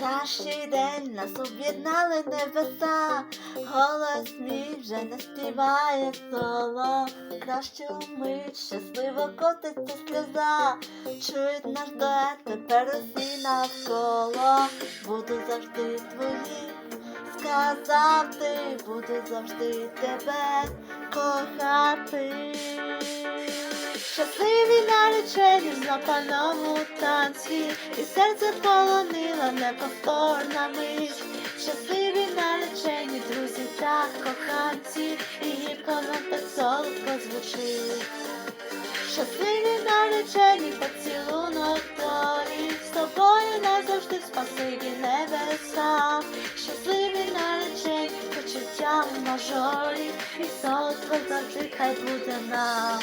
кращий день нас об'єднали небеса, голос мій вже не співає соло, кращу мить щасливо котиться сльоза, чують наш дует тепер усі навколо, буду завжди твоїм, сказав ти, буду завжди тебе кохати. Щасливі наречені в запальному танці, і серце полонила неповторна мить. Щасливі наречені, друзі та коханці, і гірко нам солодко звучить. Щасливі наречені, поцілунок долі, з тобою назавжди спасибі небеса. Щасливі наречені, почуття в мажорі, і солодко завжди хай буде нам.